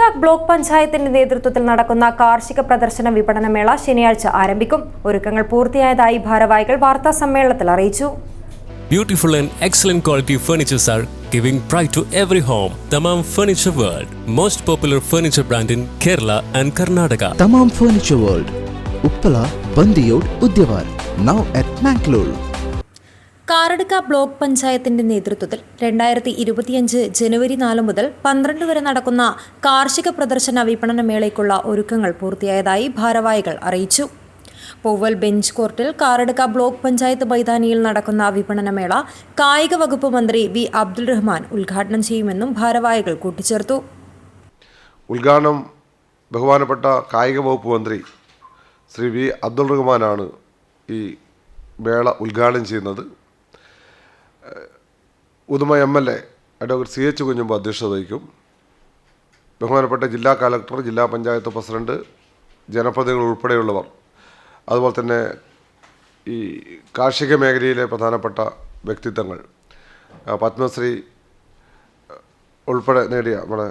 കാക് block പഞ്ചായത്തിന്റെ നേതൃത്വത്തിൽ നടക്കുന്ന കാർഷിക പ്രദർശന വിപണനമേള ശനിയാഴ്ച ആരംഭിക്കും. ഒരുക്കങ്ങൾ പൂർത്തിയായതായി ഭാരവാഹികൾ വാർത്താ സമ്മേളനത്തിൽ അറിയിച്ചു. Beautiful and excellent quality furnitures are giving pride to every home Thamam furniture world most popular furniture brand in Kerala and Karnataka Thamam furniture world Uppala Bandiyod Udyavar now at Mangalore Karadka block പഞ്ചായത്തിന്റെ നേതൃത്വത്തിൽ രണ്ടായിരത്തി ഇരുപത്തിയഞ്ച് ജനുവരി നാല് മുതൽ പന്ത്രണ്ട് വരെ നടക്കുന്ന കാർഷിക പ്രദർശന വിപണന മേളയ്ക്കുള്ള ഒരുക്കങ്ങൾ പൂർത്തിയായതായി ഭാരവാഹികൾ അറിയിച്ചു. പൂവൽ ബെഞ്ച് കോർട്ടിൽ കാറടുക്ക ബ്ലോക്ക് പഞ്ചായത്ത് മൈതാനിയിൽ നടക്കുന്ന വിപണനമേള കായിക വകുപ്പ് മന്ത്രി വി അബ്ദുൾ റഹ്മാൻ ഉദ്ഘാടനം ചെയ്യുമെന്നും ഭാരവാഹികൾ കൂട്ടിച്ചേർത്തു. ഉദ്ഘാടനം ബഹുമാനപ്പെട്ട കായിക വകുപ്പ് മന്ത്രി ശ്രീ വി അബ്ദുൾ റഹ്മാനാണ് ഈ മേള ഉദ്ഘാടനം ചെയ്യുന്നത്. Uduma M L A advocate C H Kunhambu അധ്യക്ഷത വഹിക്കും. ബഹുമാനപ്പെട്ട ജില്ലാ കലക്ടർ ജില്ലാ പഞ്ചായത്ത് പ്രസിഡന്റ് ജനപ്രതിനിധികൾ ഉൾപ്പെടെയുള്ളവർ അതുപോലെ തന്നെ ഈ കാർഷിക മേഖലയിലെ പ്രധാനപ്പെട്ട വ്യക്തിത്വങ്ങൾ പത്മശ്രീ ഉൾപ്പെടെ നേടിയ നമ്മുടെ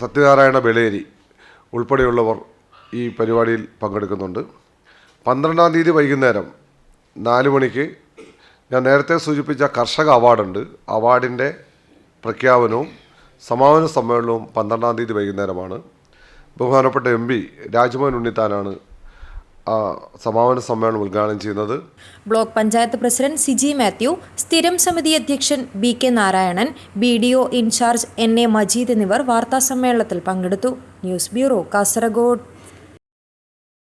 സത്യനാരായണ ബെളേരി ഉൾപ്പെടെയുള്ളവർ ഈ പരിപാടിയിൽ പങ്കെടുക്കുന്നുണ്ട്. പന്ത്രണ്ടാം തീയതി വൈകുന്നേരം നാല് മണിക്ക് ഞാൻ നേരത്തെ സൂചിപ്പിച്ച കർഷക അവാർഡുണ്ട്. അവാർഡിന്റെ പ്രഖ്യാപനവും സമാപന സമ്മേളനവും പന്ത്രണ്ടാം തീയതി വൈകുന്നേരമാണ്. ബഹുമാനപ്പെട്ട എം പി രാജ്മോഹൻ ഉണ്ണിത്താനാണ് സമാപന സമ്മേളനം ഉദ്ഘാടനം ചെയ്യുന്നത്. ബ്ലോക്ക് പഞ്ചായത്ത് പ്രസിഡന്റ് സിജി മാത്യു സ്ഥിരം സമിതി അധ്യക്ഷൻ B K Narayanan B D O incharge N A Majeed എന്നിവർ വാർത്താ സമ്മേളനത്തിൽ പങ്കെടുത്തു. News bureau Kasaragod.